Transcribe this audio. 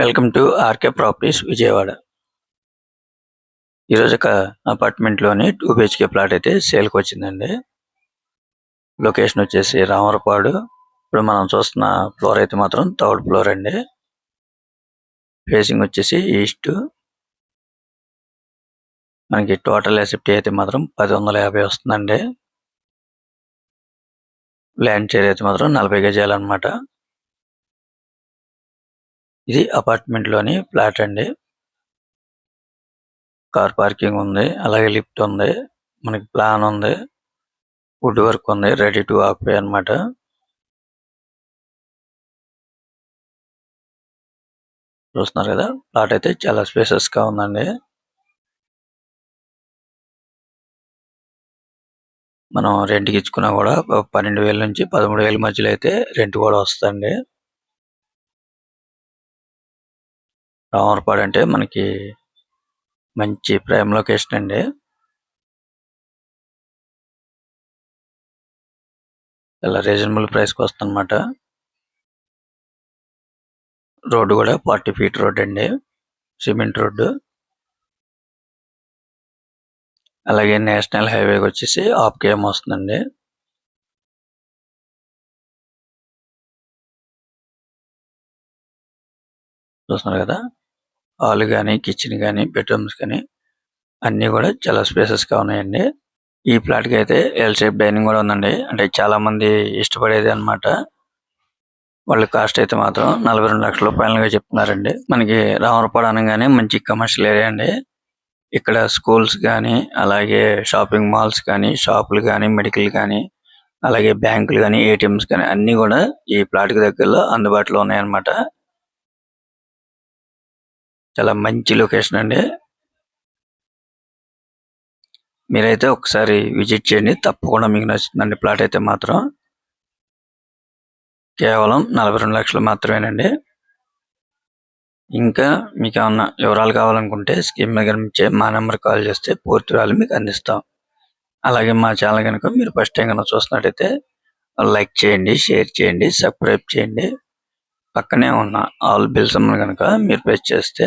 Welcome to RK properties Vijayawada. ఈరోజు ఒక అపార్ట్మెంట్లోని two BHK plot అయితే సేల్కి వచ్చిందండి. లొకేషన్ వచ్చేసి రామరపాడు ఇప్పుడు మనం చూస్తున్న ఫ్లోర్ అయితే మాత్రం థర్డ్ ఫ్లోర్ అండి. ఫేసింగ్ వచ్చేసి ఈస్ట్. మనకి టోటల్ ఎసెప్టీ అయితే మాత్రం పది వందల యాభై వస్తుందండి. ల్యాండ్ షేర్ అయితే మాత్రం నలభై గజాలన్నమాట. ఇది అపార్ట్మెంట్లోని ఫ్లాట్ అండి. కార్ పార్కింగ్ ఉంది. అలాగే లిఫ్ట్ ఉంది. మనకి ప్లాన్ ఉంది. వుడ్ వర్క్ ఉంది. రెడీ టు ఆక్యుపై అన్నమాట. చూస్తున్నారు కదా? ప్లాట్ అయితే చాలా స్పేసెస్గా ఉందండి. మనం రెంట్కి ఇచ్చుకున్నా కూడా పన్నెండు వేల నుంచి పదమూడు వేల మధ్యలో అయితే రెంట్ కూడా వస్తుంది రామవరపాడు అంటే మనకి మంచి ప్రైమ్ లొకేషన్ అండి. చాలా రీజనబుల్ ప్రైస్కి వస్తుందన్నమాట. రోడ్డు కూడా ఫార్టీ ఫీట్ రోడ్ అండి. Cement road. అలాగే నేషనల్ హైవేకి వచ్చేసి హాఫ్ కేఎం వస్తుందండి. చూస్తున్నారు కదా. హాల్ కానీ కిచెన్ కానీ బెడ్రూమ్స్ కానీ అన్నీ కూడా చాలా స్పేసెస్గా ఉన్నాయండి. ఈ ప్లాట్కి అయితే ఎల్ షేప్ డైనింగ్ కూడా ఉందండి. అంటే చాలా మంది ఇష్టపడేది అన్నమాట. వాళ్ళ కాస్ట్ అయితే మాత్రం నలభై రెండు లక్షల రూపాయలుగా చెప్తున్నారండి. మనకి రామరపాడు అనగానే మంచి కమర్షియల్ ఏరియా అండి. ఇక్కడ స్కూల్స్ కానీ అలాగే షాపింగ్ మాల్స్ కానీ షాపులు కానీ మెడికల్ కానీ అలాగే బ్యాంకులు కానీ ఏటీఎంస్ కానీ అన్ని కూడా ఈ ప్లాట్కి దగ్గరలో అందుబాటులో ఉన్నాయన్నమాట. చాలా మంచి లొకేషన్ అండి. మీరైతే ఒకసారి విజిట్ చేయండి. తప్పకుండా మీకు నచ్చుతుందండి ప్లాట్ అయితే మాత్రం. కేవలం నలభై రెండు లక్షలు మాత్రమేనండి. ఇంకా మీకు ఏమన్నా వివరాలు కావాలనుకుంటే స్కీమ్ దగ్గర నుంచి మా నెంబర్ కాల్ చేస్తే పూర్తి వివరాలు మీకు అందిస్తాం. అలాగే మా ఛానల్ కనుక మీరు ఫస్ట్ టైం కనుక చూస్తున్నట్టయితే లైక్ చేయండి షేర్ చేయండి సబ్స్క్రైబ్ చేయండి. పక్కనే ఉన్న ఆల్ బిల్స్ కనుక మీరు ప్రెస్ చేస్తే